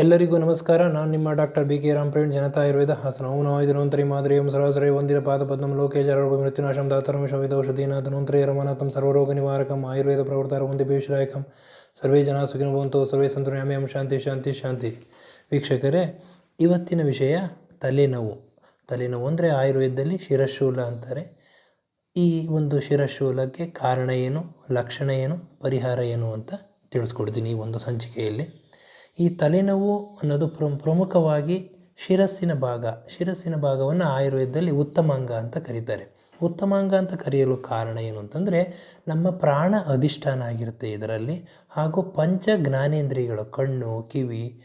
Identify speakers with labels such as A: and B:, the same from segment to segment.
A: ಎಲ್ಲರಿಗೂ ನಮಸ್ಕಾರ. ನಾನು ನಿಮ್ಮ doctor B K Ram Praveen Janata Ayurveda Hassan. ಓಂ ನೋಂತರಿ ಮಾದರಿ ಮಾದರಿಯಂ ಸರಾಸರಿ ವಂದಿರ ಪಾದಪದ್ಮಂ ಲೋಕೇಶರೋಗ ಮೃತ್ಯುನಾಶಂ ದಾತರಂ ಶವಿದ ಔಷಧೀನಾಥ ನೋಂತರಿ ರಮನಾಥಂ ಸರ್ವರೋಗ ನಿವಾರಕಂ, ಆಯುರ್ವೇದ ಪ್ರವರ್ತಾರ ಒಂದು ಭೀಷರಾಯಕಂ ಸರ್ವೇ ಜನ ಸುಖಿನ ಬಂತು ಸರ್ವೇ ಸಂತು ನ್ಯಾಮ್ಯಂ ಶಾಂತಿ ಶಾಂತಿ ಶಾಂತಿ. ವೀಕ್ಷಕರೇ, ಇವತ್ತಿನ ವಿಷಯ ತಲೆನೋವು. ತಲೆನೋವು ಅಂದರೆ ಆಯುರ್ವೇದದಲ್ಲಿ ಶಿರಶೂಲ ಅಂತಾರೆ. ಈ ಒಂದು ಶಿರಶೂಲಕ್ಕೆ ಕಾರಣ ಏನು, ಲಕ್ಷಣ ಏನು, ಪರಿಹಾರ ಏನು ಅಂತ ತಿಳಿಸ್ಕೊಡ್ತೀನಿ ಈ ಒಂದು ಸಂಚಿಕೆಯಲ್ಲಿ. ಈ ತಲೆನೋವು ಅನ್ನೋದು ಪ್ರ ಪ್ರಮುಖವಾಗಿ ಶಿರಸ್ಸಿನ ಭಾಗ, ಶಿರಸ್ಸಿನ ಭಾಗವನ್ನು ಆಯುರ್ವೇದದಲ್ಲಿ ಉತ್ತಮಾಂಗ ಅಂತ ಕರೀತಾರೆ. ಉತ್ತಮಾಂಗ ಅಂತ ಕರೆಯಲು ಕಾರಣ ಏನು ಅಂತಂದರೆ, ನಮ್ಮ ಪ್ರಾಣ ಅಧಿಷ್ಠಾನ ಆಗಿರುತ್ತೆ ಇದರಲ್ಲಿ, ಹಾಗೂ ಪಂಚ ಜ್ಞಾನೇಂದ್ರಿಯಗಳು ಕಣ್ಣು, ಕಿವಿ,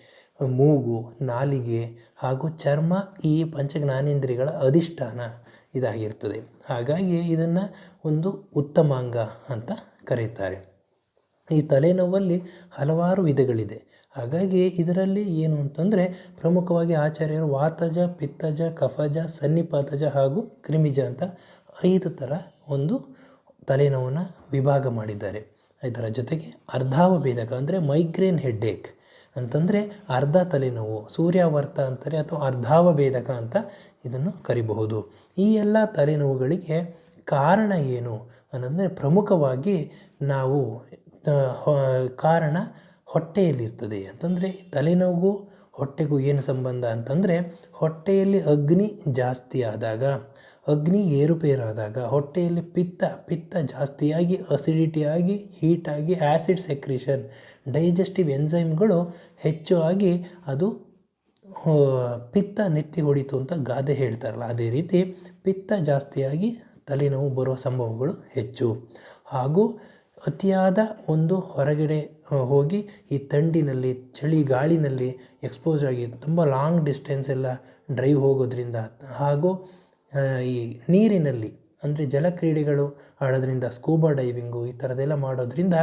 A: ಮೂಗು, ನಾಲಿಗೆ, ಹಾಗೂ ಚರ್ಮ ಈ ಪಂಚ ಜ್ಞಾನೇಂದ್ರಿಯಗಳ ಅಧಿಷ್ಠಾನ ಇದಾಗಿರ್ತದೆ. ಹಾಗಾಗಿ ಇದನ್ನು ಒಂದು ಉತ್ತಮಾಂಗ ಅಂತ ಕರೀತಾರೆ. ಈ ತಲೆನೋವಲ್ಲಿ ಹಲವಾರು ವಿಧಗಳಿದೆ. ಹಾಗಾಗಿ ಇದರಲ್ಲಿ ಏನು ಅಂತಂದರೆ ಪ್ರಮುಖವಾಗಿ ಆಚಾರ್ಯರು ವಾತಜ, ಪಿತ್ತಜ, ಕಫಜ, ಸನ್ನಿಪಾತಜ ಹಾಗೂ ಕ್ರಿಮಿಜ ಅಂತ ಐದು ಥರ ಒಂದು ತಲೆನೋವನ್ನು ವಿಭಾಗ ಮಾಡಿದ್ದಾರೆ. ಇದರ ಜೊತೆಗೆ ಅರ್ಧಾವ ಭೇದಕ ಅಂದರೆ ಮೈಗ್ರೇನ್ ಹೆಡ್ಡೇಕ್ ಅಂತಂದರೆ ಅರ್ಧ ತಲೆನೋವು, ಸೂರ್ಯಾವರ್ತ ಅಂತಾರೆ ಅಥವಾ ಅರ್ಧಾವ ಭೇದಕ ಅಂತ ಇದನ್ನು ಕರಿಬಹುದು. ಈ ಎಲ್ಲ ತಲೆನೋವುಗಳಿಗೆ ಕಾರಣ ಏನು ಅನ್ನೋದ್ರೆ ಪ್ರಮುಖವಾಗಿ ನಾವು ಕಾರಣ ಹೊಟ್ಟೆಯಲ್ಲಿರ್ತದೆ. ಅಂತಂದರೆ ತಲೆನೋವು, ಹೊಟ್ಟೆಗೂ ಏನು ಸಂಬಂಧ ಅಂತಂದರೆ ಹೊಟ್ಟೆಯಲ್ಲಿ ಅಗ್ನಿ ಜಾಸ್ತಿ ಆದಾಗ, ಅಗ್ನಿ ಏರುಪೇರಾದಾಗ ಹೊಟ್ಟೆಯಲ್ಲಿ ಪಿತ್ತ ಪಿತ್ತ ಜಾಸ್ತಿಯಾಗಿ ಅಸಿಡಿಟಿಯಾಗಿ ಹೀಟಾಗಿ ಆ್ಯಸಿಡ್ ಸೆಕ್ರೇಷನ್ ಡೈಜೆಸ್ಟಿವ್ ಎನ್ಸೈಮ್ಗಳು ಹೆಚ್ಚು ಆಗಿ ಅದು ಪಿತ್ತ ನೆತ್ತಿ ಹೊಡಿತು ಅಂತ ಗಾದೆ ಹೇಳ್ತಾರಲ್ಲ, ಅದೇ ರೀತಿ ಪಿತ್ತ ಜಾಸ್ತಿಯಾಗಿ ತಲೆನೋವು ಬರುವ ಸಂಭವಗಳು ಹೆಚ್ಚು. ಹಾಗೂ ಅತಿಯಾದ ಒಂದು ಹೊರಗಡೆ ಹೋಗಿ ಈ ಥಂಡಿನಲ್ಲಿ ಚಳಿ ಗಾಳಿನಲ್ಲಿ ಎಕ್ಸ್ಪೋಸ್ ಆಗಿ ತುಂಬ ಲಾಂಗ್ ಡಿಸ್ಟೆನ್ಸ್ ಎಲ್ಲ ಡ್ರೈವ್ ಹೋಗೋದ್ರಿಂದ ಹಾಗೂ ಈ ನೀರಿನಲ್ಲಿ ಅಂದರೆ ಜಲಕ್ರೀಡೆಗಳು ಆಡೋದ್ರಿಂದ ಸ್ಕೂಬಾ ಡೈವಿಂಗು ಈ ಥರದ್ದೆಲ್ಲ ಮಾಡೋದ್ರಿಂದ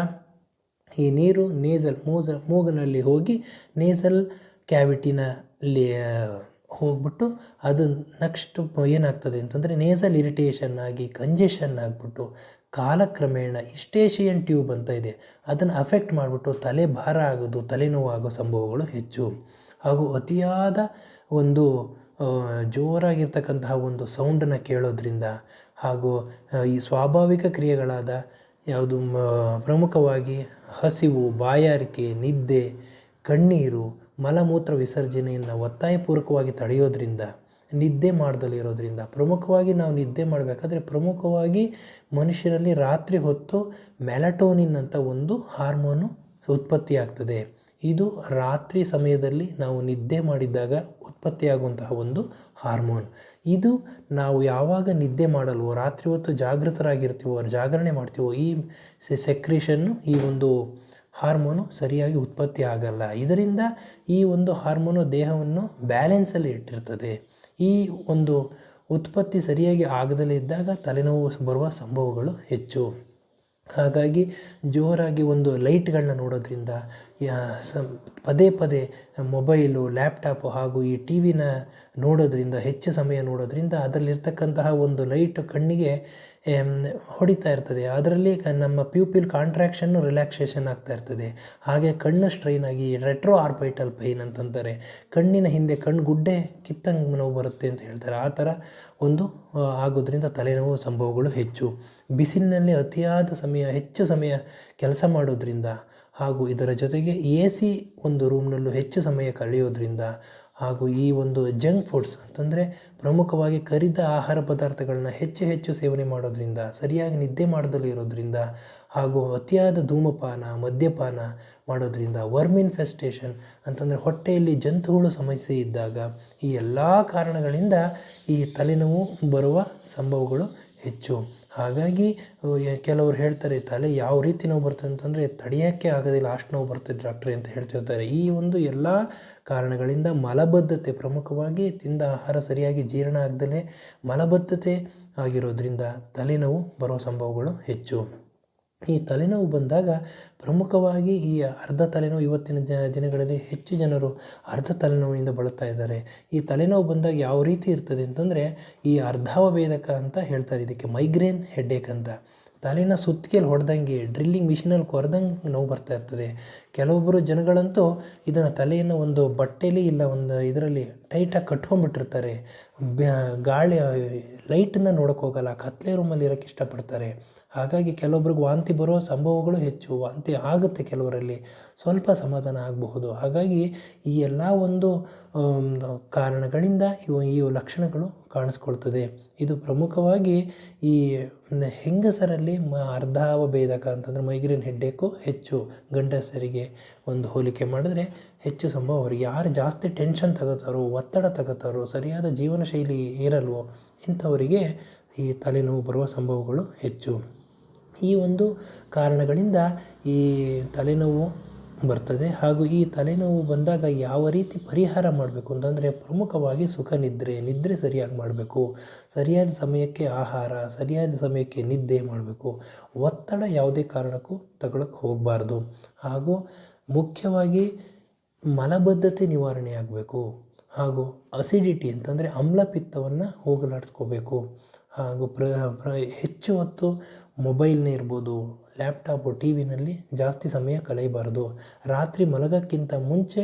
A: ಈ ನೀರು ನೇಸಲ್ ಮೂಸ ಮೂಗಿನಲ್ಲಿ ಹೋಗಿ ನೇಸಲ್ ಕ್ಯಾವಿಟಿನಲ್ಲಿ ಹೋಗ್ಬಿಟ್ಟು ಅದು ನೆಕ್ಸ್ಟ್ ಏನಾಗ್ತದೆ ಅಂತಂದರೆ ನೇಸಲ್ ಇರಿಟೇಷನ್ ಆಗಿ ಕಂಜೆಷನ್ ಆಗಿಬಿಟ್ಟು ಕಾಲಕ್ರಮೇಣ ಇಸ್ಟೇಷಿಯನ್ ಟ್ಯೂಬ್ ಅಂತ ಇದೆ, ಅದನ್ನು ಅಫೆಕ್ಟ್ ಮಾಡಿಬಿಟ್ಟು ತಲೆ ಭಾರ ಆಗೋದು ತಲೆನೋವಾಗೋ ಸಂಭವಗಳು ಹೆಚ್ಚು. ಹಾಗೂ ಅತಿಯಾದ ಒಂದು ಜೋರಾಗಿರ್ತಕ್ಕಂತಹ ಒಂದು ಸೌಂಡನ್ನು ಕೇಳೋದ್ರಿಂದ ಹಾಗೂ ಈ ಸ್ವಾಭಾವಿಕ ಕ್ರಿಯೆಗಳಾದ ಯಾವುದು ಪ್ರಮುಖವಾಗಿ ಹಸಿವು, ಬಾಯಾರಿಕೆ, ನಿದ್ದೆ, ಕಣ್ಣೀರು, ಮಲಮೂತ್ರ ವಿಸರ್ಜನೆಯನ್ನು ಒತ್ತಾಯಪೂರ್ವಕವಾಗಿ ತಡೆಯೋದ್ರಿಂದ ನಿದ್ದೆ ಮಾಡ್ದಲ್ಲಿರೋದ್ರಿಂದ ಪ್ರಮುಖವಾಗಿ ನಾವು ನಿದ್ದೆ ಮಾಡಬೇಕಾದ್ರೆ ಪ್ರಮುಖವಾಗಿ ಮನುಷ್ಯನಲ್ಲಿ ರಾತ್ರಿ ಹೊತ್ತು ಮೆಲಟೋನಿನ್ ಅಂತ ಒಂದು ಹಾರ್ಮೋನು ಉತ್ಪತ್ತಿಯಾಗ್ತದೆ. ಇದು ರಾತ್ರಿ ಸಮಯದಲ್ಲಿ ನಾವು ನಿದ್ದೆ ಮಾಡಿದಾಗ ಉತ್ಪತ್ತಿಯಾಗುವಂತಹ ಒಂದು ಹಾರ್ಮೋನ್. ಇದು ನಾವು ಯಾವಾಗ ನಿದ್ದೆ ಮಾಡಲ್ವೋ, ರಾತ್ರಿ ಹೊತ್ತು ಜಾಗೃತರಾಗಿರ್ತೀವೋ ಜಾಗರಣೆ ಮಾಡ್ತೀವೋ, ಈ ಸೆಕ್ರೇಷನ್ನು, ಈ ಒಂದು ಹಾರ್ಮೋನು ಸರಿಯಾಗಿ ಉತ್ಪತ್ತಿ ಆಗಲ್ಲ. ಇದರಿಂದ ಈ ಒಂದು ಹಾರ್ಮೋನು ದೇಹವನ್ನು ಬ್ಯಾಲೆನ್ಸಲ್ಲಿ ಇಟ್ಟಿರ್ತದೆ. ಈ ಒಂದು ಉತ್ಪತ್ತಿ ಸರಿಯಾಗಿ ಆಗದಲ್ಲೇ ಇದ್ದಾಗ ತಲೆನೋವು ಬರುವ ಸಂಭವಗಳು ಹೆಚ್ಚು. ಹಾಗಾಗಿ ಜೋರಾಗಿ ಒಂದು ಲೈಟ್ಗಳನ್ನ ನೋಡೋದ್ರಿಂದ ಪದೇ ಪದೇ ಮೊಬೈಲು, ಲ್ಯಾಪ್ಟಾಪು ಹಾಗೂ ಈ ಟಿ ವಿನ ನೋಡೋದ್ರಿಂದ, ಹೆಚ್ಚು ಸಮಯ ನೋಡೋದ್ರಿಂದ ಅದರಲ್ಲಿರ್ತಕ್ಕಂತಹ ಒಂದು ಲೈಟ್ ಕಣ್ಣಿಗೆ ಹೊಡಿತಾ ಇರ್ತದೆ. ಅದರಲ್ಲಿ ನಮ್ಮ ಪ್ಯೂಪಿಲ್ ಕಾಂಟ್ರಾಕ್ಷನ್ನು ರಿಲ್ಯಾಕ್ಸೇಷನ್ ಆಗ್ತಾ ಇರ್ತದೆ. ಹಾಗೆ ಕಣ್ಣು ಸ್ಟ್ರೈನ್ ಆಗಿ ರೆಟ್ರೋ ಆರ್ಬೈಟಲ್ ಪೈನ್ ಅಂತಂತಾರೆ. ಕಣ್ಣಿನ ಹಿಂದೆ ಕಣ್ಣು ಗುಡ್ಡೆ ಕಿತ್ತಂಗೆ ನೋವು ಬರುತ್ತೆ ಅಂತ ಹೇಳ್ತಾರೆ. ಆ ಥರ ಒಂದು ಆಗೋದ್ರಿಂದ ತಲೆನೋವು ಸಂಭವಗಳು ಹೆಚ್ಚು. ಬಿಸಿಲಿನಲ್ಲಿ ಅತಿಯಾದ ಸಮಯ, ಹೆಚ್ಚು ಸಮಯ ಕೆಲಸ ಮಾಡೋದ್ರಿಂದ ಹಾಗೂ ಇದರ ಜೊತೆಗೆ ಎ ಸಿ ಒಂದು ರೂಮ್ನಲ್ಲೂ ಹೆಚ್ಚು ಸಮಯ ಕಳೆಯೋದ್ರಿಂದ ಹಾಗೂ ಈ ಒಂದು ಜಂಕ್ ಫುಡ್ಸ್ ಅಂತಂದರೆ ಪ್ರಮುಖವಾಗಿ ಕರಿದ ಆಹಾರ ಪದಾರ್ಥಗಳನ್ನ ಹೆಚ್ಚು ಹೆಚ್ಚು ಸೇವನೆ ಮಾಡೋದ್ರಿಂದ, ಸರಿಯಾಗಿ ನಿದ್ದೆ ಮಾಡದಲ್ಲಿ ಇರೋದ್ರಿಂದ ಹಾಗೂ ಅತಿಯಾದ ಧೂಮಪಾನ, ಮದ್ಯಪಾನ ಮಾಡೋದ್ರಿಂದ ವರ್ಮ್ ಇನ್ಫೆಸ್ಟೇಷನ್ ಅಂತಂದರೆ ಹೊಟ್ಟೆಯಲ್ಲಿ ಜಂತುಗಳು ಸಮಸ್ಯೆ ಇದ್ದಾಗ ಈ ಎಲ್ಲ ಕಾರಣಗಳಿಂದ ಈ ತಲೆನೋವು ಬರುವ ಸಂಭವಗಳು ಹೆಚ್ಚು. ಹಾಗಾಗಿ ಕೆಲವರು ಹೇಳ್ತಾರೆ, ತಲೆ ಯಾವ ರೀತಿ ನೋವು ಬರ್ತದೆ ಅಂತಂದರೆ ತಡೆಯೋಕ್ಕೆ ಆಗೋದಿಲ್ಲ, ಅಷ್ಟು ನೋವು ಬರ್ತದೆ ಡಾಕ್ಟ್ರಿ ಅಂತ ಹೇಳ್ತಿರ್ತಾರೆ. ಈ ಒಂದು ಎಲ್ಲ ಕಾರಣಗಳಿಂದ ಮಲಬದ್ಧತೆ ಪ್ರಮುಖವಾಗಿ ತಿಂದ ಆಹಾರ ಸರಿಯಾಗಿ ಜೀರ್ಣ ಆಗದಲೇ ಮಲಬದ್ಧತೆ ಆಗಿರೋದ್ರಿಂದ ತಲೆನೋವು ಬರೋ ಸಂಭವಗಳು ಹೆಚ್ಚು. ಈ ತಲೆನೋವು ಬಂದಾಗ ಪ್ರಮುಖವಾಗಿ ಈ ಅರ್ಧ ತಲೆನೋವು ಇವತ್ತಿನ ಜ ದಿನಗಳಲ್ಲಿ ಹೆಚ್ಚು ಜನರು ಅರ್ಧ ತಲೆನೋವಿನಿಂದ ಬಳಲ್ತಾ ಇದ್ದಾರೆ. ಈ ತಲೆನೋವು ಬಂದಾಗ ಯಾವ ರೀತಿ ಇರ್ತದೆ ಅಂತಂದರೆ ಈ ಅರ್ಧಾವಭೇದಕ ಅಂತ ಹೇಳ್ತಾರೆ ಇದಕ್ಕೆ ಮೈಗ್ರೇನ್ ಹೆಡ್ಡೇಕ್ ಅಂತ. ತಲೆನ ಸುತ್ತಿಗೆಯಲ್ಲಿ ಹೊಡೆದಂಗೆ ಡ್ರಿಲ್ಲಿಂಗ್ ಮಿಷಿನಲ್ಲಿ ಕೊರೆದಂಗೆ ನೋವು ಬರ್ತಾ ಇರ್ತದೆ. ಕೆಲವೊಬ್ಬರು ಜನಗಳಂತೂ ಇದನ್ನು ತಲೆಯನ್ನು ಒಂದು ಬಟ್ಟೆಯಲ್ಲಿ ಇಲ್ಲ ಒಂದು ಇದರಲ್ಲಿ ಟೈಟಾಗಿ ಕಟ್ಕೊಂಡ್ಬಿಟ್ಟಿರ್ತಾರೆ. ಬ್ಯಾ, ಗಾಳಿ ಲೈಟನ್ನು ನೋಡೋಕ್ಕೋಗಲ್ಲ, ಕತ್ಲೆ ರೂಮಲ್ಲಿ ಇರೋಕ್ಕೆ ಇಷ್ಟಪಡ್ತಾರೆ. ಹಾಗಾಗಿ ಕೆಲವೊಬ್ರಿಗೆ ವಾಂತಿ ಬರುವ ಸಂಭವಗಳು ಹೆಚ್ಚು, ವಾಂತಿ ಆಗುತ್ತೆ ಕೆಲವರಲ್ಲಿ. ಸ್ವಲ್ಪ ಸಮಾಧಾನ ಆಗಬಹುದು. ಹಾಗಾಗಿ ಈ ಎಲ್ಲ ಒಂದು ಕಾರಣಗಳಿಂದ ಇವು, ಈ ಲಕ್ಷಣಗಳು ಕಾಣಿಸ್ಕೊಳ್ತದೆ. ಇದು ಪ್ರಮುಖವಾಗಿ ಈ ಹೆಂಗಸರಲ್ಲಿ ಮ ಅರ್ಧಾವಭೇದಕ ಅಂತಂದರೆ ಮೈಗ್ರೇನ್ ಹೆಡ್ಡೇಕು ಹೆಚ್ಚು. ಗಂಡಸರಿಗೆ ಒಂದು ಹೋಲಿಕೆ ಮಾಡಿದ್ರೆ ಹೆಚ್ಚು ಸಂಭವ ಅವರಿಗೆ. ಯಾರು ಜಾಸ್ತಿ ಟೆನ್ಷನ್ ತಗೋತಾರೋ, ಒತ್ತಡ ತಗೋತಾರೋ, ಸರಿಯಾದ ಜೀವನ ಶೈಲಿ ಇರಲ್ವೋ ಇಂಥವರಿಗೆ ಈ ತಲೆನೋವು ಬರುವ ಸಂಭವಗಳು ಹೆಚ್ಚು. ಈ ಒಂದು ಕಾರಣಗಳಿಂದ ಈ ತಲೆನೋವು ಬರ್ತದೆ ಹಾಗೂ ಈ ತಲೆನೋವು ಬಂದಾಗ ಯಾವ ರೀತಿ ಪರಿಹಾರ ಮಾಡಬೇಕು ಅಂತಂದರೆ ಪ್ರಮುಖವಾಗಿ ಸುಖ ನಿದ್ರೆ ನಿದ್ರೆ ಸರಿಯಾಗಿ ಮಾಡಬೇಕು. ಸರಿಯಾದ ಸಮಯಕ್ಕೆ ಆಹಾರ, ಸರಿಯಾದ ಸಮಯಕ್ಕೆ ನಿದ್ದೆ ಮಾಡಬೇಕು. ಒತ್ತಡ ಯಾವುದೇ ಕಾರಣಕ್ಕೂ ತಗೊಳಕ್ಕೆ ಹೋಗಬಾರ್ದು. ಹಾಗೂ ಮುಖ್ಯವಾಗಿ ಮಲಬದ್ಧತೆ ನಿವಾರಣೆ ಆಗಬೇಕು. ಹಾಗೂ ಅಸಿಡಿಟಿ ಅಂತಂದರೆ ಆಮ್ಲಪಿತ್ತವನ್ನು ಹೋಗಲಾಡಿಸ್ಕೋಬೇಕು. ಹಾಗೂ ಪ್ರ, ಹೆಚ್ಚು ಹೊತ್ತು ಮೊಬೈಲ್ನೇ ಇರ್ಬೋದು, ಲ್ಯಾಪ್ಟಾಪು ಟಿ ವಿನಲ್ಲಿ ಜಾಸ್ತಿ ಸಮಯ ಕಳೆಯಬಾರ್ದು. ರಾತ್ರಿ ಮಲಗೋಕ್ಕಿಂತ ಮುಂಚೆ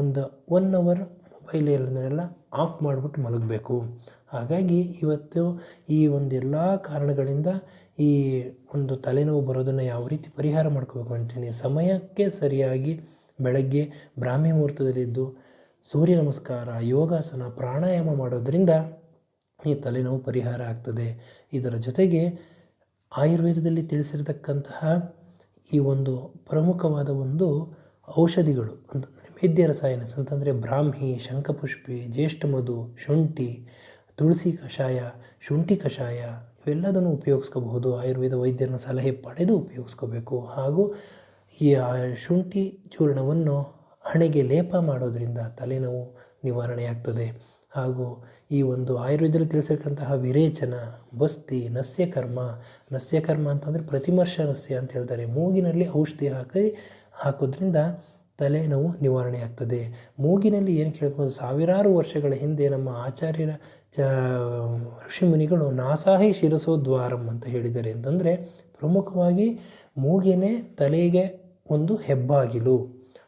A: ಒಂದು ಒನ್ ಅವರ್ ಮೊಬೈಲ್ ಇರೋದನ್ನೆಲ್ಲ ಆಫ್ ಮಾಡಿಬಿಟ್ಟು ಮಲಗಬೇಕು. ಹಾಗಾಗಿ ಇವತ್ತು ಈ ಒಂದು ಎಲ್ಲ ಕಾರಣಗಳಿಂದ ಈ ಒಂದು ತಲೆನೋವು ಬರೋದನ್ನು ಯಾವ ರೀತಿ ಪರಿಹಾರ ಮಾಡ್ಕೋಬೇಕು ಅಂತೀನಿ. ಸಮಯಕ್ಕೆ ಸರಿಯಾಗಿ ಬೆಳಗ್ಗೆ ಬ್ರಾಹ್ಮಿ ಮುಹೂರ್ತದಲ್ಲಿದ್ದು ಸೂರ್ಯ ನಮಸ್ಕಾರ, ಯೋಗಾಸನ, ಪ್ರಾಣಾಯಾಮ ಮಾಡೋದರಿಂದ ಈ ತಲೆನೋವು ಪರಿಹಾರ ಆಗ್ತದೆ. ಇದರ ಜೊತೆಗೆ ಆಯುರ್ವೇದದಲ್ಲಿ ತಿಳಿಸಿರತಕ್ಕಂತಹ ಈ ಒಂದು ಪ್ರಮುಖವಾದ ಒಂದು ಔಷಧಿಗಳು ಅಂತಂದರೆ ಮೇದ್ಯ ರಸಾಯನ ಅಂತಂದರೆ ಬ್ರಾಹ್ಮಿ, ಶಂಖಪುಷ್ಪಿ ಜ್ಯೇಷ್ಠಮಧು ಶುಂಠಿ, ತುಳಸಿ ಕಷಾಯ, ಶುಂಠಿ ಕಷಾಯ ಇವೆಲ್ಲದನ್ನು ಉಪಯೋಗಿಸ್ಕೋಬಹುದು. ಆಯುರ್ವೇದ ವೈದ್ಯರನ್ನ ಸಲಹೆ ಪಡೆದು ಉಪಯೋಗಿಸ್ಕೋಬೇಕು. ಹಾಗೂ ಈ ಶುಂಠಿ ಚೂರ್ಣವನ್ನು ಹಣೆಗೆ ಲೇಪ ಮಾಡೋದರಿಂದ ತಲೆನೋವು ನಿವಾರಣೆಯಾಗ್ತದೆ. ಹಾಗೂ ಈ ಒಂದು ಆಯುರ್ವೇದದಲ್ಲಿ ತಿಳಿಸಿರ್ತಕ್ಕಂತಹ ವಿರೇಚನ, ಬಸ್ತಿ, ನಸ್ಯಕರ್ಮ ನಸ್ಯಕರ್ಮ ಅಂತಂದರೆ ಪ್ರತಿಮರ್ಷ ನಸ್ಯ ಅಂತ ಹೇಳ್ತಾರೆ. ಮೂಗಿನಲ್ಲಿ ಔಷಧಿ ಹಾಕಿ, ಹಾಕೋದ್ರಿಂದ ತಲೆನೋವು ನಿವಾರಣೆ ಆಗ್ತದೆ. ಮೂಗಿನಲ್ಲಿ ಏನು ಕೇಳ್ಬೋದು, ಸಾವಿರಾರು ವರ್ಷಗಳ ಹಿಂದೆ ನಮ್ಮ ಆಚಾರ್ಯರ ಚ ಋಷಿಮುನಿಗಳು ನಾಸಾಹಿ ಶಿರಸೋದ್ವಾರಂ ಅಂತ ಹೇಳಿದ್ದಾರೆ. ಅಂತಂದರೆ ಪ್ರಮುಖವಾಗಿ ಮೂಗಿನೇ ತಲೆಗೆ ಒಂದು ಹೆಬ್ಬಾಗಿಲು.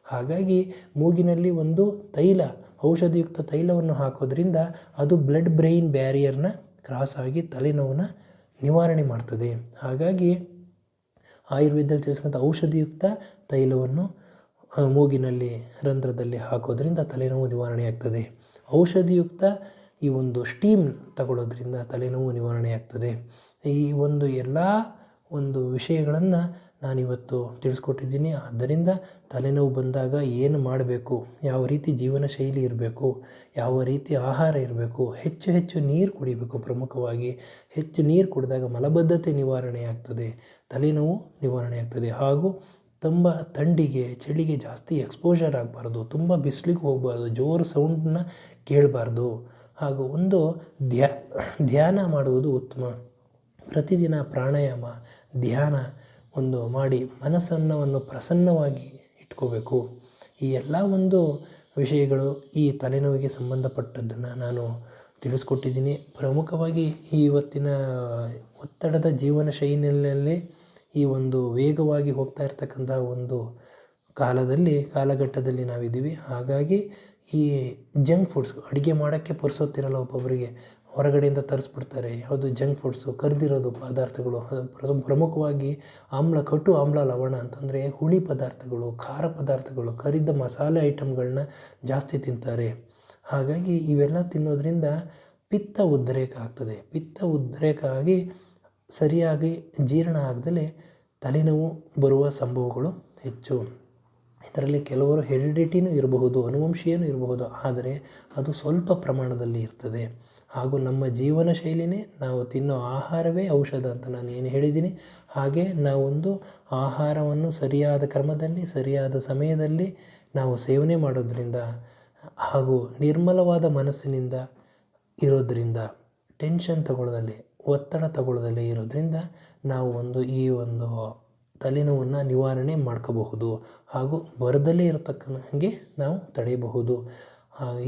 A: ಹಾಗಾಗಿ ಮೂಗಿನಲ್ಲಿ ಒಂದು ತೈಲ ಔಷಧಿಯುಕ್ತ ತೈಲವನ್ನು ಹಾಕೋದ್ರಿಂದ ಅದು ಬ್ಲಡ್ ಬ್ರೈನ್ ಬ್ಯಾರಿಯರ್ನ ಕ್ರಾಸ್ ಆಗಿ ತಲೆನೋವನ್ನ ನಿವಾರಣೆ ಮಾಡ್ತದೆ. ಹಾಗಾಗಿ ಆಯುರ್ವೇದದಲ್ಲಿ ತಿಳಿಸಿದಂಥ ಔಷಧಿಯುಕ್ತ ತೈಲವನ್ನು ಮೂಗಿನಲ್ಲಿ, ರಂಧ್ರದಲ್ಲಿ ಹಾಕೋದ್ರಿಂದ ತಲೆನೋವು ನಿವಾರಣೆ ಆಗ್ತದೆ. ಔಷಧಿಯುಕ್ತ ಈ ಒಂದು ಸ್ಟೀಮ್ ತಗೊಳ್ಳೋದ್ರಿಂದ ತಲೆನೋವು ನಿವಾರಣೆ ಆಗ್ತದೆ. ಈ ಒಂದು ಎಲ್ಲ ಒಂದು ವಿಷಯಗಳನ್ನು ನಾನಿವತ್ತು ತಿಳಿಸ್ಕೊಟ್ಟಿದ್ದೀನಿ. ಆದ್ದರಿಂದ ತಲೆನೋವು ಬಂದಾಗ ಏನು ಮಾಡಬೇಕು? ಯಾವ ರೀತಿ ಜೀವನ ಶೈಲಿ ಇರಬೇಕು? ಯಾವ ರೀತಿ ಆಹಾರ ಇರಬೇಕು? ಹೆಚ್ಚು ಹೆಚ್ಚು ನೀರು ಕುಡಿಬೇಕು ಪ್ರಮುಖವಾಗಿ. ಹೆಚ್ಚು ನೀರು ಕುಡಿದಾಗ ಮಲಬದ್ಧತೆ ನಿವಾರಣೆ ಆಗ್ತದೆ ತಲೆನೋವು ನಿವಾರಣೆ ಆಗ್ತದೆ ಹಾಗೂ ತುಂಬ ಥಂಡಿಗೆ, ಚಳಿಗೆ ಜಾಸ್ತಿ ಎಕ್ಸ್ಪೋಜರ್ ಆಗಬಾರ್ದು. ತುಂಬ ಬಿಸಿಲಿಗೆ ಹೋಗಬಾರ್ದು. ಜೋರು ಸೌಂಡನ್ನ ಕೇಳಬಾರ್ದು. ಹಾಗೂ ಒಂದು ಧ್ಯ, ಧ್ಯಾನ ಮಾಡುವುದು ಉತ್ತಮ. ಪ್ರತಿದಿನ ಪ್ರಾಣಾಯಾಮ, ಧ್ಯಾನ ಒಂದು ಮಾಡಿ ಮನಸ್ಸನ್ನು ಪ್ರಸನ್ನವಾಗಿ ಇಟ್ಕೋಬೇಕು. ಈ ಎಲ್ಲ ಒಂದು ವಿಷಯಗಳು ಈ ತಲೆನೋವಿಗೆ ಸಂಬಂಧಪಟ್ಟದ್ದನ್ನು ನಾನು ತಿಳಿಸ್ಕೊಟ್ಟಿದ್ದೀನಿ. ಪ್ರಮುಖವಾಗಿ ಈ ಇವತ್ತಿನ ಒತ್ತಡದ ಜೀವನ ಶೈಲಿಯಲ್ಲಿ ಈ ಒಂದು ವೇಗವಾಗಿ ಹೋಗ್ತಾ ಇರ್ತಕ್ಕಂಥ ಒಂದು ಕಾಲದಲ್ಲಿ, ಕಾಲಘಟ್ಟದಲ್ಲಿ ನಾವಿದ್ದೀವಿ. ಹಾಗಾಗಿ ಈ ಜಂಕ್ ಫುಡ್ಸ್ ಅಡುಗೆ ಮಾಡೋಕ್ಕೆ ಪುರ್ಸೊತ್ತಿರಲ್ಲ ಒಬ್ಬೊಬ್ಬರಿಗೆ ಹೊರಗಡೆಯಿಂದ ತರಿಸ್ಬಿಡ್ತಾರೆ. ಯಾವುದು ಜಂಕ್ ಫುಡ್ಸು ಕರೆದಿರೋದು ಪದಾರ್ಥಗಳು ಪ್ರಮುಖವಾಗಿ ಆಮ್ಲ, ಕಟು ಆಮ್ಲ ಲವಣ ಅಂತಂದರೆ ಹುಳಿ ಪದಾರ್ಥಗಳು, ಖಾರ ಪದಾರ್ಥಗಳು, ಕರಿದ ಮಸಾಲೆ ಐಟಮ್ಗಳನ್ನ ಜಾಸ್ತಿ ತಿಂತಾರೆ. ಹಾಗಾಗಿ ಇವೆಲ್ಲ ತಿನ್ನೋದ್ರಿಂದ ಪಿತ್ತ ಉದ್ರೇಕ ಆಗ್ತದೆ. ಪಿತ್ತ ಉದ್ರೇಕ ಆಗಿ ಸರಿಯಾಗಿ ಜೀರ್ಣ ಆಗದಲೇ ತಲೆನೋವು ಬರುವ ಸಂಭವಗಳು ಹೆಚ್ಚು. ಇದರಲ್ಲಿ ಕೆಲವರು ಹೆರಿಡಿಟಿನೂ ಇರಬಹುದು, ಅನುವಂಶೀಯನೂ ಇರಬಹುದು, ಆದರೆ ಅದು ಸ್ವಲ್ಪ ಪ್ರಮಾಣದಲ್ಲಿ ಇರ್ತದೆ. ಹಾಗೂ ನಮ್ಮ ಜೀವನ ಶೈಲಿನೇ ನಾವು ತಿನ್ನೋ ಆಹಾರವೇ ಔಷಧ ಅಂತ ನಾನು ಏನು ಹೇಳಿದ್ದೀನಿ. ಹಾಗೆ ನಾವೊಂದು ಆಹಾರವನ್ನು ಸರಿಯಾದ ಕ್ರಮದಲ್ಲಿ, ಸರಿಯಾದ ಸಮಯದಲ್ಲಿ ನಾವು ಸೇವನೆ ಮಾಡೋದರಿಂದ ಹಾಗೂ ನಿರ್ಮಲವಾದ ಮನಸ್ಸಿನಿಂದ ಇರೋದರಿಂದ, ಟೆನ್ಷನ್ ತಗೊಳ್ಳೋದಲ್ಲಿ, ಒತ್ತಡ ತಗೊಳ್ಳೋದಲ್ಲಿ ಇರೋದರಿಂದ ನಾವು ಒಂದು ಈ ಒಂದು ತಲೆನೋವನ್ನು ನಿವಾರಣೆ ಮಾಡ್ಕೋಬಹುದು ಹಾಗೂ ಬರದಲ್ಲೇ ಇರತಕ್ಕಂಗೆ ನಾವು ತಡೆಯಬಹುದು.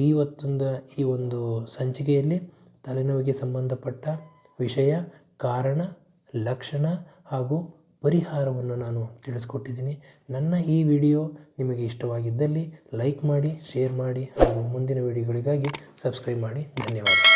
A: ಇವತ್ತೊಂದು ಈ ಒಂದು ಸಂಚಿಕೆಯಲ್ಲಿ ತಲೆನೋವಿಗೆ ಸಂಬಂಧಪಟ್ಟ ವಿಷಯ, ಕಾರಣ, ಲಕ್ಷಣ ಹಾಗೂ ಪರಿಹಾರವನ್ನು ನಾನು ತಿಳಿಸ್ಕೊಟ್ಟಿದ್ದೀನಿ. ನನ್ನ ಈ ವಿಡಿಯೋ ನಿಮಗೆ ಇಷ್ಟವಾಗಿದ್ದಲ್ಲಿ ಲೈಕ್ ಮಾಡಿ, ಶೇರ್ ಮಾಡಿ ಹಾಗೂ ಮುಂದಿನ ವಿಡಿಯೋಗಳಿಗಾಗಿ ಸಬ್ಸ್ಕ್ರೈಬ್ ಮಾಡಿ. ಧನ್ಯವಾದ.